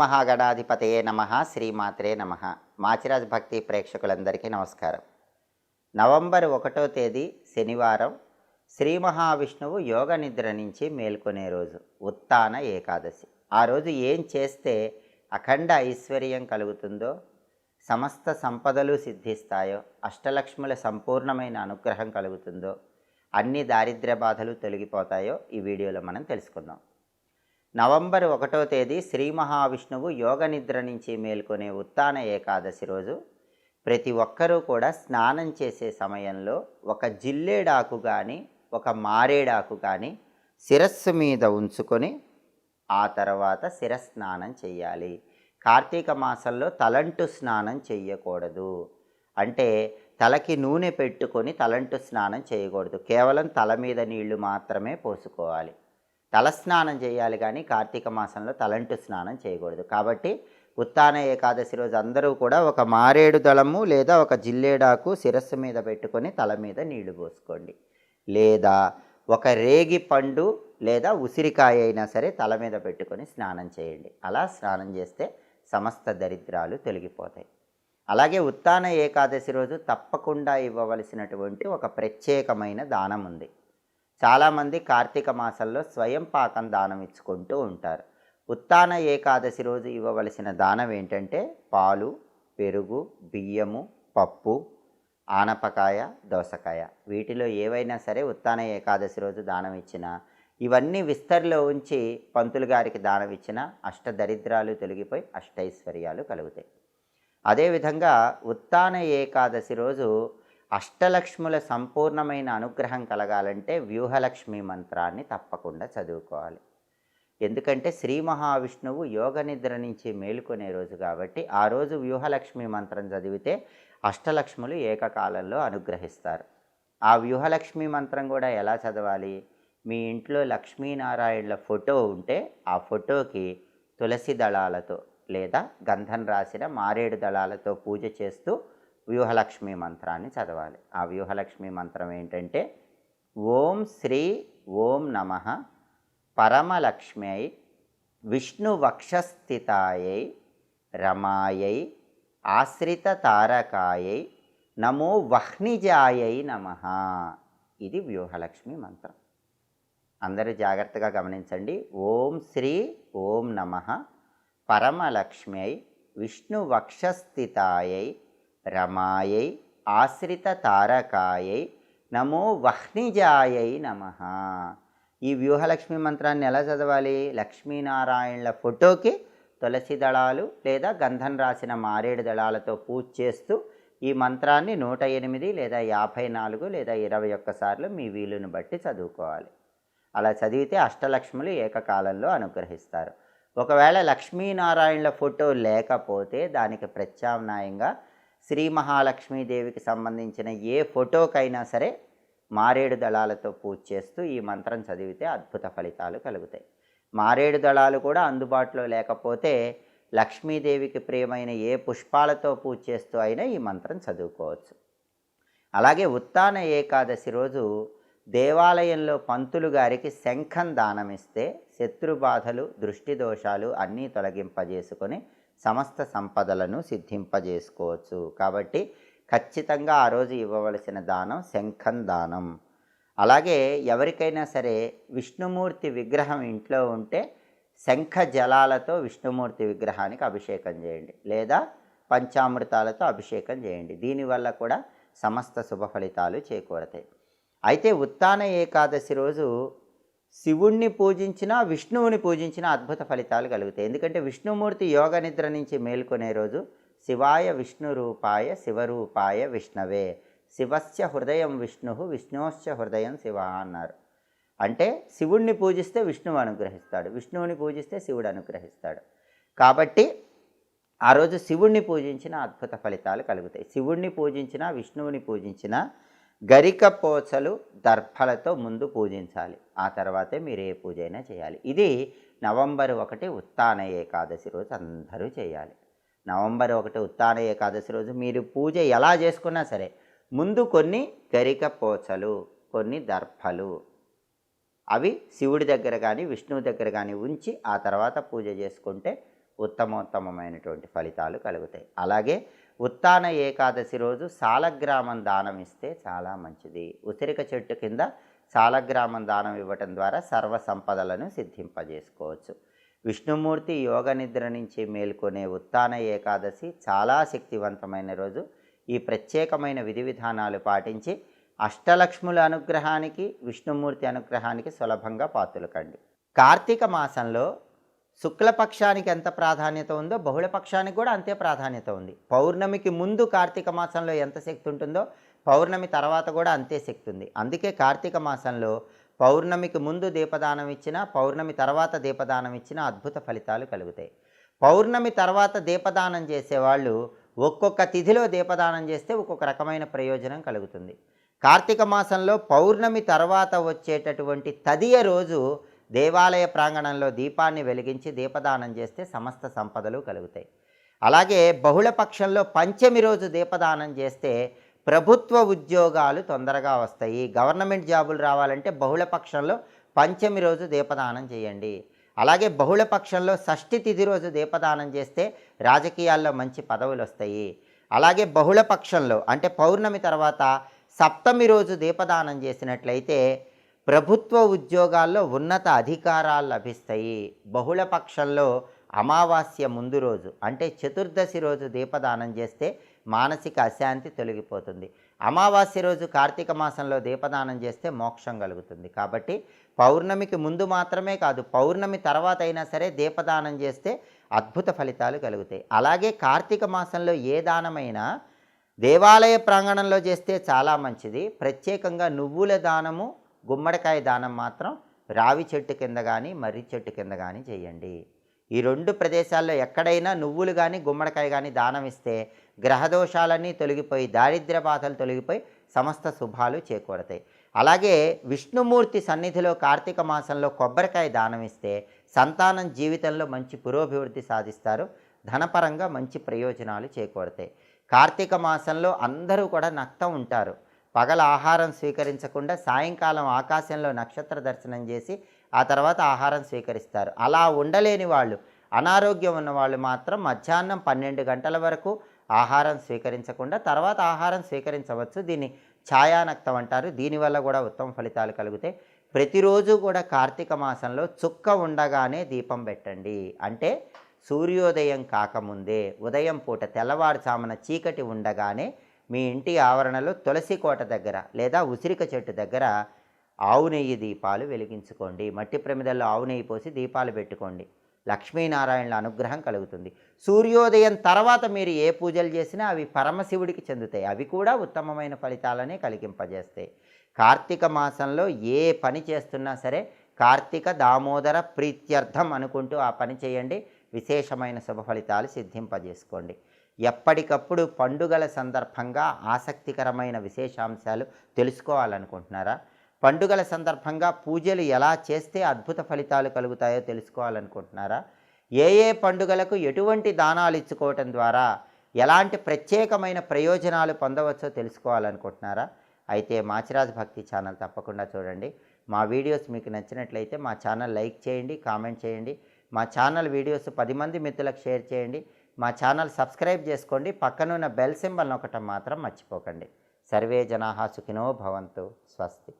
మహాగణాధిపతయే నమ శ్రీమాత్రే నమ. మాచిరాజ్ భక్తి ప్రేక్షకులందరికీ నమస్కారం. నవంబర్ ఒకటో తేదీ శనివారం శ్రీ మహావిష్ణువు యోగ నిద్ర నుంచి మేల్కొనే రోజు ఉత్తాన ఏకాదశి. ఆ రోజు ఏం చేస్తే అఖండ ఐశ్వర్యం కలుగుతుందో సమస్త సంపదలు సిద్ధిస్తాయో అష్టలక్ష్ముల సంపూర్ణమైన అనుగ్రహం కలుగుతుందో అన్ని దారిద్ర్య బాధలు తొలగిపోతాయో ఈ వీడియోలో మనం తెలుసుకుందాం. నవంబర్ ఒకటో తేదీ శ్రీ మహావిష్ణువు యోగ నిద్ర నుంచి మేల్కొనే ఉత్తాన ఏకాదశి రోజు. ప్రతి ఒక్కరూ కూడా స్నానం చేసే సమయంలో ఒక జిల్లేడాకు కానీ ఒక మారేడాకు కానీ శిరస్సు మీద ఉంచుకొని ఆ తర్వాత శిరస్నానం చేయాలి కార్తీక మాసంలో తలంటు స్నానం చేయకూడదు అంటే తలకి నూనె పెట్టుకొని తలంటు స్నానం చేయకూడదు కేవలం తల మీద నీళ్ళు మాత్రమే పోసుకోవాలి. తలస్నానం చేయాలి కానీ కార్తీక మాసంలో తలంటు స్నానం చేయకూడదు. కాబట్టి ఉత్తాన ఏకాదశి రోజు అందరూ కూడా ఒక మారేడు దళము లేదా ఒక జిల్లేడాకు శిరస్సు మీద పెట్టుకొని తల మీద నీళ్ళు పోసుకోండి. లేదా ఒక రేగి పండు లేదా ఉసిరికాయ అయినా సరే తల మీద పెట్టుకొని స్నానం చేయండి. అలా స్నానం చేస్తే సమస్త దరిద్రాలు తొలగిపోతాయి. అలాగే ఉత్తాన ఏకాదశి రోజు తప్పకుండా ఇవ్వవలసినటువంటి ఒక ప్రత్యేకమైన దానం ఉంది. చాలామంది కార్తీక మాసంలో స్వయం పాకం దానం ఇచ్చుకుంటూ ఉంటారు. ఉత్తాన ఏకాదశి రోజు ఇవ్వవలసిన దానం ఏంటంటే పాలు పెరుగు బియ్యము పప్పు ఆనపకాయ దోసకాయ. వీటిలో ఏవైనా సరే ఉత్తాన ఏకాదశి రోజు దానం ఇచ్చినా ఇవన్నీ విస్తరిలో ఉంచి పంతులు గారికి దానం ఇచ్చిన అష్టదరిద్రాలు తొలగిపోయి అష్టైశ్వర్యాలు కలుగుతాయి. అదేవిధంగా ఉత్తాన ఏకాదశి రోజు అష్టలక్ష్ముల సంపూర్ణమైన అనుగ్రహం కలగాలంటే వ్యూహలక్ష్మి మంత్రాన్ని తప్పకుండా చదువుకోవాలి. ఎందుకంటే శ్రీ మహావిష్ణువు యోగ నిద్ర నుంచి మేలుకొనే రోజు కాబట్టి ఆ రోజు వ్యూహలక్ష్మి మంత్రం చదివితే అష్టలక్ష్ములు ఏకకాలంలో అనుగ్రహిస్తారు. ఆ వ్యూహలక్ష్మి మంత్రం కూడా ఎలా చదవాలి? మీ ఇంట్లో లక్ష్మీనారాయణుల ఫోటో ఉంటే ఆ ఫోటోకి తులసి దళాలతో లేదా గంధం రాసిన మారేడు దళాలతో పూజ చేస్తూ వ్యూహలక్ష్మి మంత్రాన్ని చదవాలి. ఆ వ్యూహలక్ష్మి మంత్రం ఏంటంటే ఓం శ్రీ ఓం నమ పరమలక్ష్మ్యై విష్ణువక్షస్థితాయై రమాయై ఆశ్రిత తారకాయై నమో వహ్నిజాయై నమ. ఇది వ్యూహలక్ష్మి మంత్రం. అందరూ జాగ్రత్తగా గమనించండి. ఓం శ్రీ ఓం నమ పరమలక్ష్మ్యై విష్ణువక్షస్థితాయై రమాయై ఆశ్రిత తారకాయై నమో వహ్నిజాయై నమ ఈ వ్యూహలక్ష్మి మంత్రాన్ని ఎలా చదవాలి? లక్ష్మీనారాయణల ఫోటోకి తులసి దళాలు లేదా గంధం రాసిన మారేడు దళాలతో పూజ చేస్తూ ఈ మంత్రాన్ని నూట ఎనిమిది లేదా యాభై నాలుగు లేదా ఇరవై ఒక్కసార్లు మీ వీలుని బట్టి చదువుకోవాలి. అలా చదివితే అష్టలక్ష్ములు ఏకకాలంలో అనుగ్రహిస్తారు. ఒకవేళ లక్ష్మీనారాయణల ఫోటో లేకపోతే దానికి ప్రత్యామ్నాయంగా శ్రీ మహాలక్ష్మీదేవికి సంబంధించిన ఏ ఫోటోకైనా సరే మారేడు దళాలతో పూజ చేస్తూ ఈ మంత్రం చదివితే అద్భుత ఫలితాలు కలుగుతాయి. మారేడు దళాలు కూడా అందుబాటులో లేకపోతే లక్ష్మీదేవికి ప్రియమైన ఏ పుష్పాలతో పూజ చేస్తూ అయినా ఈ మంత్రం చదువుకోవచ్చు. అలాగే ఉత్తాన ఏకాదశి రోజు దేవాలయంలో పంతులు గారికి శంఖం దానమిస్తే శత్రు బాధలు దృష్టి దోషాలు అన్నీ తొలగింపజేసుకొని సమస్త సంపదలను సిద్ధింపజేసుకోవచ్చు. కాబట్టి ఖచ్చితంగా ఆ రోజు ఇవ్వవలసిన దానం శంఖం దానం. అలాగే ఎవరికైనా సరే విష్ణుమూర్తి విగ్రహం ఇంట్లో ఉంటే శంఖ జలాలతో విష్ణుమూర్తి విగ్రహానికి అభిషేకం చేయండి. లేదా పంచామృతాలతో అభిషేకం చేయండి. దీనివల్ల కూడా సమస్త శుభ ఫలితాలు చేకూరతాయి. అయితే ఉత్తాన ఏకాదశి రోజు శివుణ్ణి పూజించినా విష్ణువుని పూజించినా అద్భుత ఫలితాలు కలుగుతాయి. ఎందుకంటే విష్ణుమూర్తి యోగ నిద్ర నుంచి మేల్కొనే రోజు శివాయ విష్ణు రూపాయ శివరూపాయ విష్ణవే. శివస్య హృదయం విష్ణు విష్ణుశ్చ హృదయం శివ అన్నారు. అంటే శివుణ్ణి పూజిస్తే విష్ణువు అనుగ్రహిస్తాడు. విష్ణువుని పూజిస్తే శివుడు అనుగ్రహిస్తాడు. కాబట్టి ఆ రోజు శివుణ్ణి పూజించిన అద్భుత ఫలితాలు కలుగుతాయి. శివుణ్ణి పూజించిన విష్ణువుని పూజించిన గరికపోచలు దర్భలతో ముందు పూజించాలి. ఆ తర్వాతే మీరు ఏ పూజ అయినా చేయాలి. ఇది నవంబర్ ఒకటి ఉత్తాన ఏకాదశి రోజు అందరూ చేయాలి. నవంబర్ ఒకటి ఉత్తాన ఏకాదశి రోజు మీరు పూజ ఎలా చేసుకున్నా సరే ముందు కొన్ని గరికపోచలు కొన్ని దర్భలు. అవి శివుడి దగ్గర కానీ విష్ణువు దగ్గర కానీ ఉంచి ఆ తర్వాత పూజ చేసుకుంటే ఉత్తమోత్తమమైనటువంటి ఫలితాలు కలుగుతాయి. అలాగే ఉత్తాన ఏకాదశి రోజు సాలగ్రామం దానం ఇస్తే చాలా మంచిది. ఉసిరిక చెట్టు కింద సాలగ్రామం దానం ఇవ్వటం ద్వారా సర్వ సంపదలను సిద్ధింపజేసుకోవచ్చు. విష్ణుమూర్తి యోగ నిద్ర నుంచి మేల్కొనే ఉత్తాన ఏకాదశి చాలా శక్తివంతమైన రోజు. ఈ ప్రత్యేకమైన విధి విధానాలు పాటించి అష్టలక్ష్ముల అనుగ్రహానికి విష్ణుమూర్తి అనుగ్రహానికి సులభంగా పాతులకండి. కార్తీక మాసంలో శుక్లపక్షానికి ఎంత ప్రాధాన్యత ఉందో బహుళపక్షానికి కూడా అంతే ప్రాధాన్యత ఉంది. పౌర్ణమికి ముందు కార్తీక మాసంలో ఎంత శక్తి ఉంటుందో పౌర్ణమి తర్వాత కూడా అంతే శక్తి ఉంది. అందుకే కార్తీక మాసంలో పౌర్ణమికి ముందు దీపదానం ఇచ్చినా పౌర్ణమి తర్వాత దీపదానం ఇచ్చినా అద్భుత ఫలితాలు కలుగుతాయి. పౌర్ణమి తర్వాత దీపదానం చేసేవాళ్ళు ఒక్కొక్క తిథిలో దీపదానం చేస్తే ఒక్కొక్క రకమైన ప్రయోజనం కలుగుతుంది. కార్తీక మాసంలో పౌర్ణమి తర్వాత వచ్చేటటువంటి తదియ రోజు దేవాలయ ప్రాంగణంలో దీపాన్ని వెలిగించి దీపదానం చేస్తే సమస్త సంపదలు కలుగుతాయి. అలాగే బహుళ పక్షంలో పంచమి రోజు దీపదానం చేస్తే ప్రభుత్వ ఉద్యోగాలు తొందరగా వస్తాయి. గవర్నమెంట్ జాబులు రావాలంటే బహుళ పక్షంలో పంచమి రోజు దీపదానం చేయండి. అలాగే బహుళ పక్షంలో షష్ఠి తిథి రోజు దీపదానం చేస్తే రాజకీయాల్లో మంచి పదవులు వస్తాయి. అలాగే బహుళ పక్షంలో అంటే పౌర్ణమి తర్వాత సప్తమి రోజు దీపదానం చేసినట్లయితే ప్రభుత్వ ఉద్యోగాల్లో ఉన్నత అధికారాలు లభిస్తాయి. బహుళ పక్షంలో అమావాస్య ముందు రోజు అంటే చతుర్దశి రోజు దీపదానం చేస్తే మానసిక అశాంతి తొలగిపోతుంది. అమావాస్య రోజు కార్తీక మాసంలో దీపదానం చేస్తే మోక్షం కలుగుతుంది. కాబట్టి పౌర్ణమికి ముందు మాత్రమే కాదు పౌర్ణమి తర్వాత అయినా సరే దీపదానం చేస్తే అద్భుత ఫలితాలు కలుగుతాయి. అలాగే కార్తీక మాసంలో ఏ దానమైనా దేవాలయ ప్రాంగణంలో చేస్తే చాలా మంచిది. ప్రత్యేకంగా నువ్వుల దానము గుమ్మడికాయ దానం మాత్రం రావి చెట్టు కింద కానీ మర్రి చెట్టు కింద కానీ చేయండి. ఈ రెండు ప్రదేశాల్లో ఎక్కడైనా నువ్వులు కానీ గుమ్మడికాయ కానీ దానం ఇస్తే గ్రహదోషాలన్నీ తొలగిపోయి దారిద్ర్య బాధలు తొలగిపోయి సమస్త శుభాలు చేకూడతాయి అలాగే విష్ణుమూర్తి సన్నిధిలో కార్తీక మాసంలో కొబ్బరికాయ దానం ఇస్తే సంతానం జీవితంలో మంచి పురోభివృద్ధి సాధిస్తారు. ధనపరంగా మంచి ప్రయోజనాలు చేకూడతాయి కార్తీక మాసంలో అందరూ కూడా నక్తం ఉంటారు. పగల ఆహారం స్వీకరించకుండా సాయంకాలం ఆకాశంలో నక్షత్ర దర్శనం చేసి ఆ తర్వాత ఆహారం స్వీకరిస్తారు. అలా ఉండలేని వాళ్ళు అనారోగ్యం ఉన్న వాళ్ళు మాత్రం మధ్యాహ్నం పన్నెండు గంటల వరకు ఆహారం స్వీకరించకుండా తర్వాత ఆహారం స్వీకరించవచ్చు. దీన్ని ఛాయానక్తం అంటారు. దీనివల్ల కూడా ఉత్తమ ఫలితాలు కలుగుతాయి. ప్రతిరోజు కూడా కార్తీక మాసంలో చుక్క ఉండగానే దీపం పెట్టండి. అంటే సూర్యోదయం కాకముందే ఉదయం పూట తెల్లవారుజామున చీకటి ఉండగానే మీ ఇంటి ఆవరణలో తులసి కోట దగ్గర లేదా ఉసిరిక చెట్టు దగ్గర ఆవు నెయ్యి దీపాలు వెలిగించుకోండి. మట్టి ప్రమిదల్లో ఆవు నెయ్యి పోసి దీపాలు పెట్టుకోండి. లక్ష్మీనారాయణల అనుగ్రహం కలుగుతుంది. సూర్యోదయం తర్వాత మీరు ఏ పూజలు చేసినా అవి పరమశివుడికి చెందుతాయి. అవి కూడా ఉత్తమమైన ఫలితాలనే కలిగింపజేస్తాయి. కార్తీక మాసంలో ఏ పని చేస్తున్నా సరే కార్తీక దామోదర ప్రీత్యర్థం అనుకుంటూ ఆ పని చేయండి. విశేషమైన శుభ ఫలితాలు సిద్ధింపజేసుకోండి. ఎప్పటికప్పుడు పండుగల సందర్భంగా ఆసక్తికరమైన విశేషాంశాలు తెలుసుకోవాలనుకుంటున్నారా? పండుగల సందర్భంగా పూజలు ఎలా చేస్తే అద్భుత ఫలితాలు కలుగుతాయో తెలుసుకోవాలనుకుంటున్నారా? ఏ ఏ పండుగలకు ఎటువంటి దానాలు ఇచ్చుకోవటం ద్వారా ఎలాంటి ప్రత్యేకమైన ప్రయోజనాలు పొందవచ్చో తెలుసుకోవాలనుకుంటున్నారా? అయితే మాచిరాజ్ భక్తి ఛానల్ తప్పకుండా చూడండి. మా వీడియోస్ మీకు నచ్చినట్లయితే మా ఛానల్ లైక్ చేయండి కామెంట్ చేయండి. మా ఛానల్ వీడియోస్ పది మంది మిత్రులకు షేర్ చేయండి. మా ఛానల్ సబ్స్క్రైబ్ చేసుకోండి. పక్కనున్న బెల్ సింబల్ నొక్కటం మాత్రం మర్చిపోకండి. సర్వే జనాహా సుఖినో భవంతు. స్వస్తి.